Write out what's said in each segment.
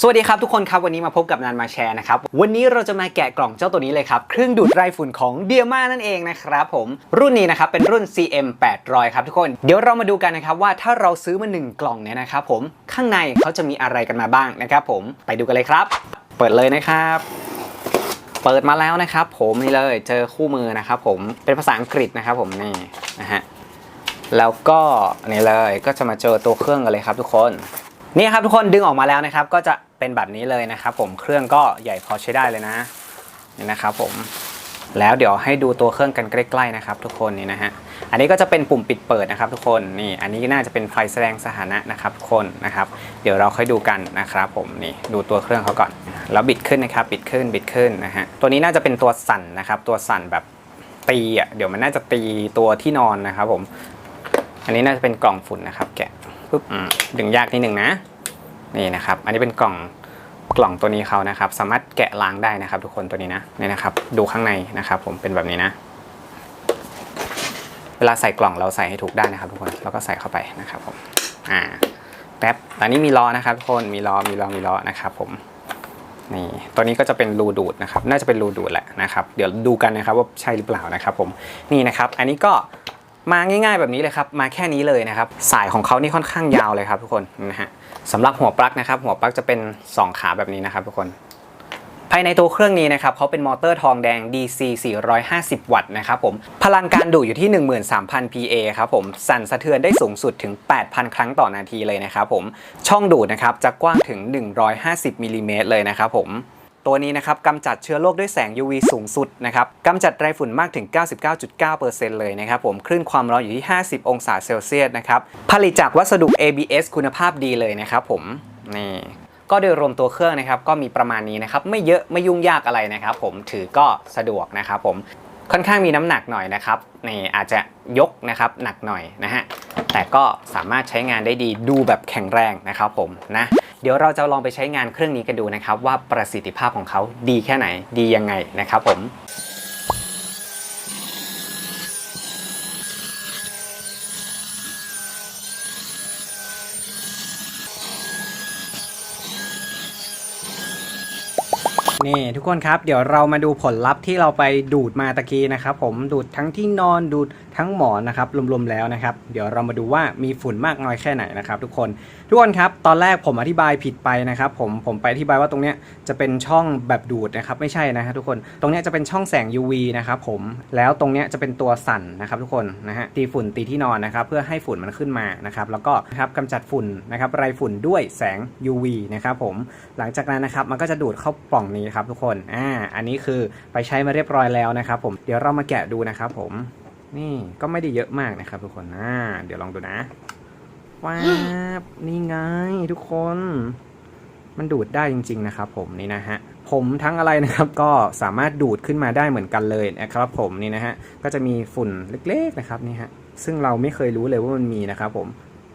สวัสดีครับทุกคนครับ วันนี้มาพบกับนันมาแชร์นะครับ วันนี้เราจะมาแกะกล่องเจ้าตัวนี้เลยครับ เครื่องดูดไรฝุ่นของเดียมานั่นเองนะครับผมรุ่นนี้นะครับเป็นรุ่น CM 800ครับทุกคนเดี๋ยวเรามาดูกันนะครับว่าถ้าเราซื้อมา 1 กล่องเนี่ยนะครับผมข้างในเขาจะมีอะไรกันมาบ้างนะครับผมไปดูกันเลยครับ เปิดเลยนะครับ เปิดมาแล้วนะครับ ผมนี่เลยเจอคู่มือนะครับผมเป็นภาษาอังกฤษนะครับผมนี่นะฮะแล้วก็นี่เลยก็จะมาเจอตัวเครื่องกันเลยครับทุกคน นี่ครับทุกคนดึงออกมาแล้วนะครับ ก็จะเป็นแบบนี้เลยนะครับผมเครื่องก็ใหญ่พอใช้ได้เลยนะนี่นะครับผมแล้วเดี๋ยวให้ดูตัวเครื่องกันใกล้ๆนะครับ ทุกคนนี่นะฮะอันนี้ก็จะเป็นปุ่มปิดเปิดนะครับ ทุกคนนี่อันนี้น่าจะเป็นไฟแสดงสถานะนะครับทุกคนนะครับ เดี๋ยวเราค่อยดูกันนะครับ ผมนี่ดูตัวเครื่องเขาก่อน แล้วบิดขึ้นนะครับบิดขึ้นบิดขึ้นนะฮะตัวนี้น่าจะเป็นตัวสั่นนะครับ ตัวสั่นแบบตีอะเดี๋ยวมันน่าจะตีตัวที่นอนนะครับ ผม อันนี้น่าจะเป็นกล่องฝุ่นนะครับ แกะปุ๊บดึงยากนิดหนึ่งนะ นี่นะครับ อันนี้เป็นกล่องกล่องตัวนี้เขานะครับ สามารถแกะล้างได้นะครับ ทุกคนตัวนี้นะนี่นะครับ ดูข้างในนะครับ ผมเป็นแบบนี้นะ เวลาใส่กล่องเราใส่ให้ถูกด้านนะครับ ทุกคนแล้วก็ใส่เข้าไปนะครับผมอ่าแป๊บตอนนี้มีล้อนะครับทุกคนมีล้อมีล้อมีล้อนะครับผมนี่ตัวนี้ก็จะเป็นรูดูดนะครับ น่าจะเป็นรูดูดแหละนะครับ เดี๋ยวดูกันนะครับว่าใช่หรือเปล่านะครับผมนี่นะครับ อันนี้ก็ มาง่ายๆแบบนี้เลยครับ มาแค่นี้เลยนะครับ สายของเขานี่ค่อนข้างยาวเลยครับทุกคนนะฮะสำหรับหัวปลั๊กนะครับ หัวปลั๊กจะเป็น 2 ขาแบบนี้นะครับทุกคน ภายในตัวเครื่องนี้นะครับเขาเป็นมอเตอร์ทองแดง DC 450 วัตต์นะครับผม พลังการดูดอยู่ที่ 13,000 PA ครับผม สั่นสะเทือนได้สูงสุดถึง 8,000 ครั้งต่อนาทีเลยนะครับผม ช่องดูดนะครับจะกว้างถึง 150มิลลิเมตรเลยนะครับผม ตัวนี้นะครับกำจัดเชื้อโรคด้วยแสง UV สูงสุดนะครับกำจัดไรฝุ่นมากถึง 99.9%เลยนะครับผมคลื่นความร้อนอยู่ที่ 50 องศาเซลเซียสนะครับผลิตจากวัสดุ ABS คุณภาพดีเลยนะครับผมนี่ก็โดยรวมตัวเครื่องนะครับก็มีประมาณนี้นะครับไม่เยอะไม่ยุ่งยากอะไรนะครับผมถือก็สะดวกนะครับผมค่อนข้างมีน้ำหนักหน่อยนะครับนี่อาจจะยกนะครับหนักหน่อยนะฮะแต่ก็สามารถใช้งานได้ดีดูแบบแข็งแรงนะครับผมนะ เดี๋ยวเราจะลองไปใช้งานเครื่องนี้กันดูนะครับว่าประสิทธิภาพของเขาดีแค่ไหนดียังไงนะครับผม นี่ทุกคนครับเดี๋ยวเรามาดูผลลัพธ์ที่เราไปดูดมาตะกี้นะครับผมดูดทั้งที่นอนดูดทั้งหมอนนะครับรวมๆแล้วนะครับ เดี๋ยวเรามาดูว่ามีฝุ่นมากน้อยแค่ไหนนะครับ ทุกคนทุกคนครับตอนแรกผมอธิบายผิดไปนะครับ ผมผมไปอธิบายว่าตรงเนี้ยจะเป็นช่องแบบดูดนะครับไม่ใช่นะครับทุกคนตรงเนี้ยจะเป็นช่องแสง UV นะครับผมแล้วตรงเนี้ยจะเป็นตัวสั่นนะครับ ทุกคนนะฮะตีฝุ่นตีที่นอนนะครับ เพื่อให้ฝุ่นมันขึ้นมานะครับแล้วก็นะครับกำจัดฝุ่นนะครับไรฝุ่นด้วยแสง UV นะครับผมหลังจากนั้นนะครับมันก็จะดูดเข้าปล่องนี้ครับทุกคนอ่าอันนี้คือไปใช้มาเรียบร้อยแล้วนะครับผมเดี๋ยวเรามาแกะดูนะครับผมนี่ก็ไม่ได้เยอะมากนะครับ ทุกคนอ่าเดี๋ยวลองดูนะว้าบนี่ไงทุกคน มันดูดได้จริง ๆ นะครับ ผมนี่นะฮะผมทั้งอะไรนะครับก็สามารถดูดขึ้นมาได้เหมือนกันเลยนะครับ ผมนี่นะฮะก็จะมีฝุ่นเล็ก ๆนะครับนี่ฮะซึ่งเราไม่เคยรู้เลยว่ามันมีนะครับ ผม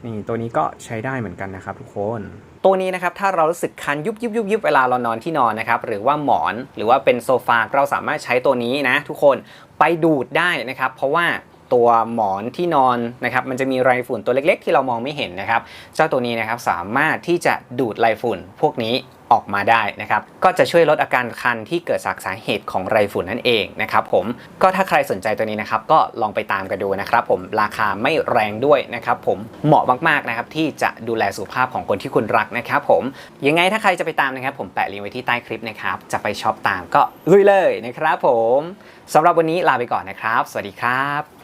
นี่ตัวนี้ก็ใช้ได้เหมือนกันนะครับทุกคน ตัวนี้นะครับถ้าเรารู้สึกคันยุบยุบยุบยุบเวลาเรานอนที่นอนนะครับหรือว่าหมอนหรือว่าเป็นโซฟาเราสามารถใช้ตัวนี้นะ ทุกคนไปดูดได้นะครับ เพราะว่าตัวหมอนที่นอนนะครับมันจะมีไรฝุ่นตัวเล็ก ๆ ที่เรามองไม่เห็นนะครับ เจ้าตัวนี้นะครับสามารถที่จะดูดไรฝุ่นพวกนี้ ออกมาได้นะครับ ก็จะช่วยลดอาการคันที่เกิดจากสาเหตุของไรฝุ่นนั่นเองนะครับผม ก็ถ้าใครสนใจตัวนี้นะครับ ก็ลองไปตามกันดูนะครับผม ราคาไม่แรงด้วยนะครับผม เหมาะมากๆนะครับที่จะดูแลสุขภาพของคนที่คุณรักนะครับผม ยังไงถ้าใครจะไปตามนะครับ ผมแปะลิงก์ไว้ที่ใต้คลิปนะครับ จะไปช็อปตามก็ลุยเลยนะครับผมสำหรับวันนี้ลาไปก่อนนะครับ สวัสดีครับ